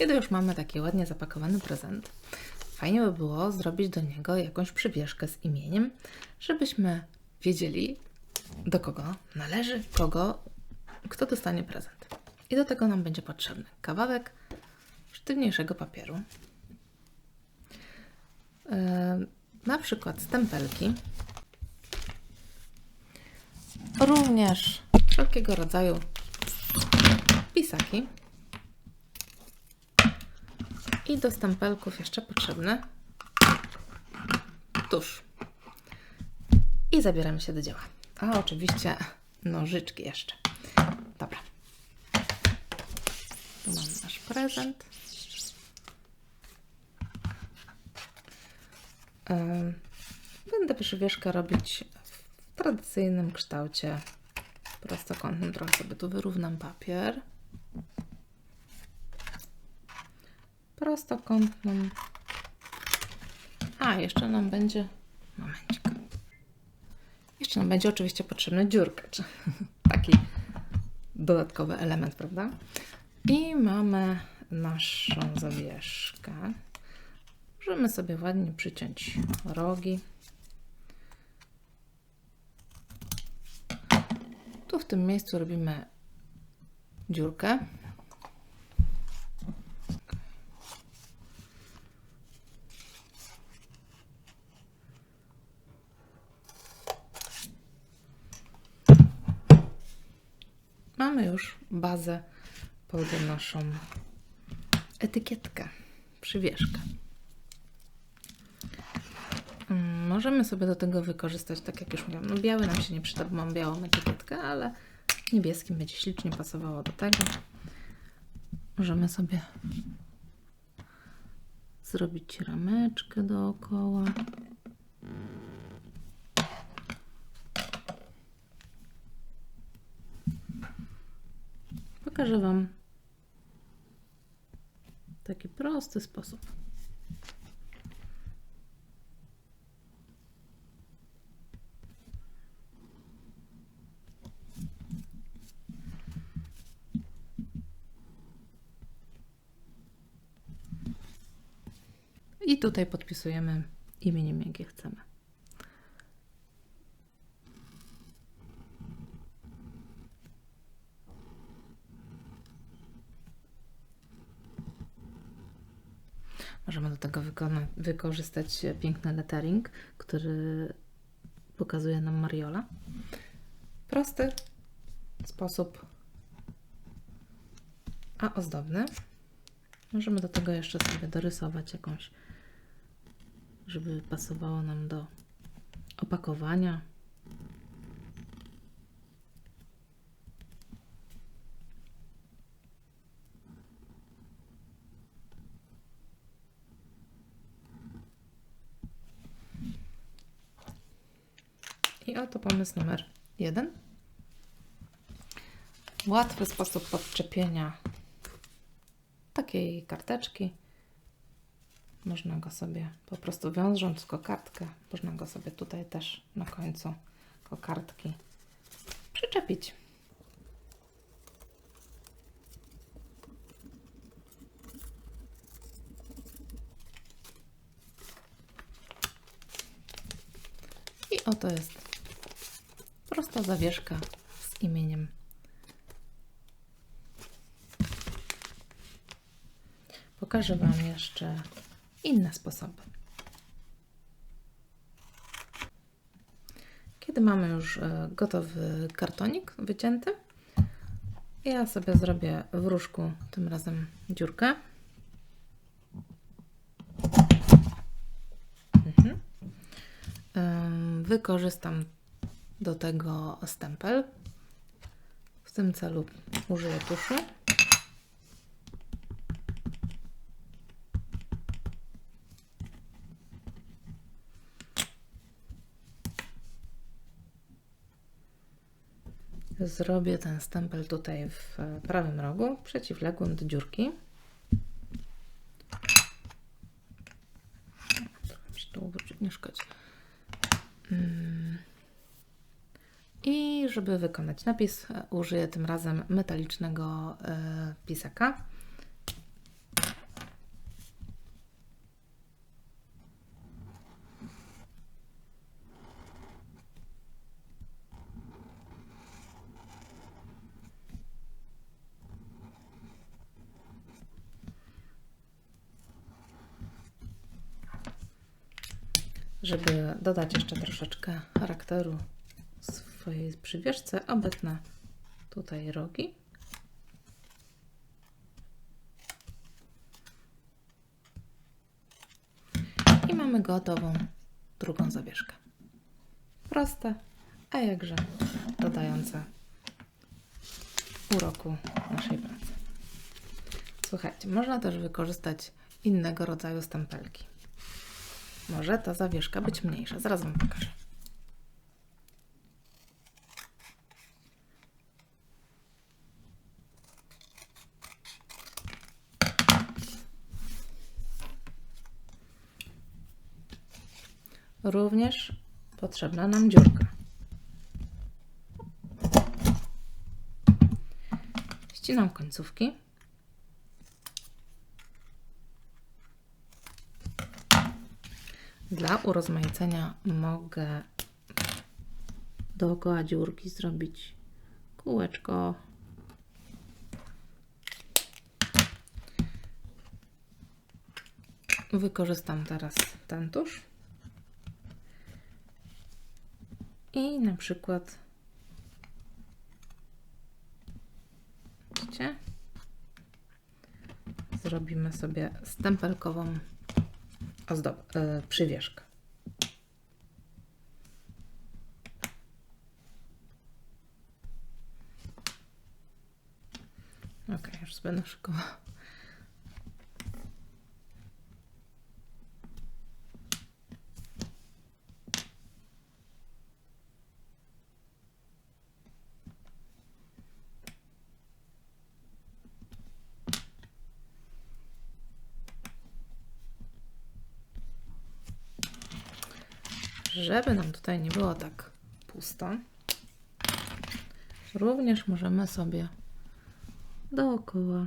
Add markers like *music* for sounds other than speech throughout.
Kiedy już mamy taki ładnie zapakowany prezent, fajnie by było zrobić do niego jakąś przywieszkę z imieniem, żebyśmy wiedzieli, do kogo należy, kogo, kto dostanie prezent. I do tego nam będzie potrzebny kawałek sztywniejszego papieru, yy, na przykład stempelki, również wszelkiego rodzaju pisaki i do stempelków jeszcze potrzebny tusz. I zabieramy się do dzieła. A oczywiście nożyczki jeszcze. Dobra. Tu mamy nasz prezent. Będę przywieszkę robić w tradycyjnym kształcie prostokątnym. Trochę sobie tu wyrównam papier. Prostokątną. A, jeszcze nam będzie... Momencik. Jeszcze nam będzie oczywiście potrzebny dziurkacz. *laughs* Taki dodatkowy element, prawda? I mamy naszą zawieszkę. Możemy sobie ładnie przyciąć rogi. Tu w tym miejscu robimy dziurkę. Mamy już bazę pod naszą etykietkę, przywieszkę. Mm, Możemy sobie do tego wykorzystać, tak jak już mówiłam, no biały nam się nie przyda, bo mam białą etykietkę, ale niebieskim będzie ślicznie pasowało do tego. Możemy sobie zrobić rameczkę dookoła. Pokażę Wam taki prosty sposób. I tutaj podpisujemy imieniem, jakie chcemy. Możemy do tego wykona- wykorzystać piękny lettering, który pokazuje nam Mariola. Prosty sposób, a ozdobny. Możemy do tego jeszcze sobie dorysować jakąś, żeby pasowało nam do opakowania. I oto pomysł numer jeden. Łatwy sposób podczepienia takiej karteczki. Można go sobie po prostu wiążąc kokardkę, można go sobie tutaj też na końcu kokardki przyczepić. I oto jest prosta zawieszka z imieniem Pokażę Wam jeszcze inne sposoby. Kiedy mamy już e, gotowy kartonik wycięty, ja sobie zrobię w różku tym razem dziurkę. Mhm. Em, Wykorzystam do tego stempel. W tym celu użyję tuszu. Zrobię ten stempel tutaj w prawym rogu, przeciwległym do dziurki. Się to nie szkodzi żeby wykonać napis, e, użyję tym razem metalicznego e, pisaka. Żeby dodać jeszcze troszeczkę charakteru swojej przywieszce, obetnę tutaj rogi. I mamy gotową drugą zawieszkę. Proste, a jakże dodające uroku naszej pracy. Słuchajcie, można też wykorzystać innego rodzaju stempelki. Może ta zawieszka być mniejsza. Zaraz Wam pokażę. Również potrzebna nam dziurka. Ścinam końcówki. Dla urozmaicenia mogę dookoła dziurki zrobić kółeczko. Wykorzystam teraz ten tusz. I na przykład widzicie? Zrobimy sobie stempelkową ozdob, yy, przywieszkę. Ok, już będę szykowała. Żeby nam tutaj nie było tak pusto, również możemy sobie dookoła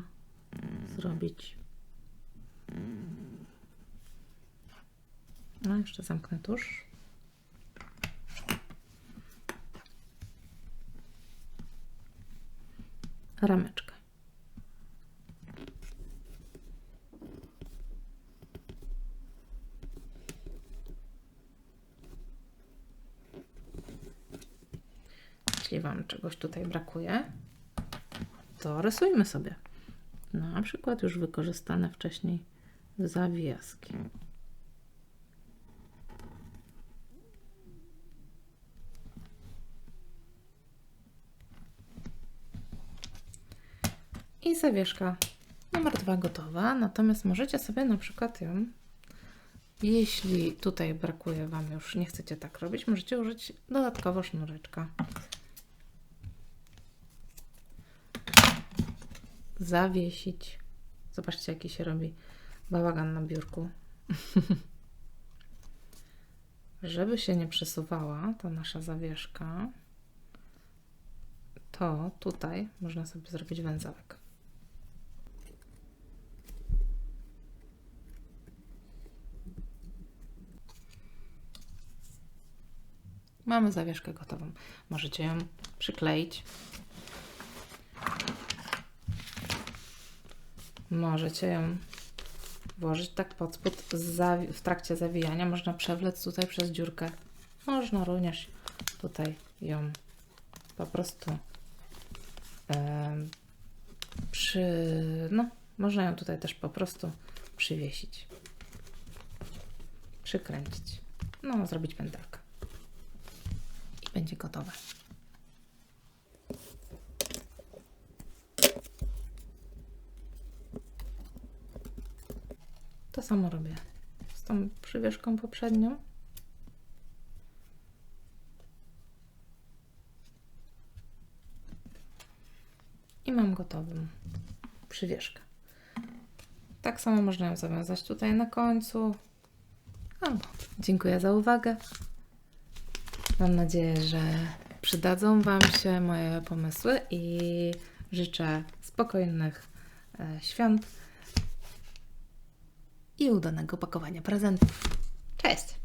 zrobić. No, jeszcze zamknę tusz. Rameczkę. Jeśli Wam czegoś tutaj brakuje, to rysujmy sobie. Na przykład już wykorzystane wcześniej zawiaski. I zawieszka numer dwa gotowa. Natomiast możecie sobie na przykład ją, jeśli tutaj brakuje Wam już, nie chcecie tak robić, możecie użyć dodatkowo sznureczka. Zawiesić. Zobaczcie, jaki się robi bałagan na biurku. *laughs* Żeby się nie przesuwała ta nasza zawieszka, to tutaj można sobie zrobić węzełek. Mamy zawieszkę gotową. Możecie ją przykleić Możecie ją włożyć tak pod spód w trakcie zawijania. Można przewlec tutaj przez dziurkę. Można również tutaj ją po prostu przy... No, można ją tutaj też po prostu przywiesić. Przykręcić. No, zrobić pętelkę. I będzie gotowe. Samo robię z tą przywieszką poprzednią. I mam gotową przywieszkę. Tak samo można ją zawiązać tutaj na końcu. Albo dziękuję za uwagę. Mam nadzieję, że przydadzą Wam się moje pomysły i życzę spokojnych e, świąt i udanego pakowania prezentów. Cześć!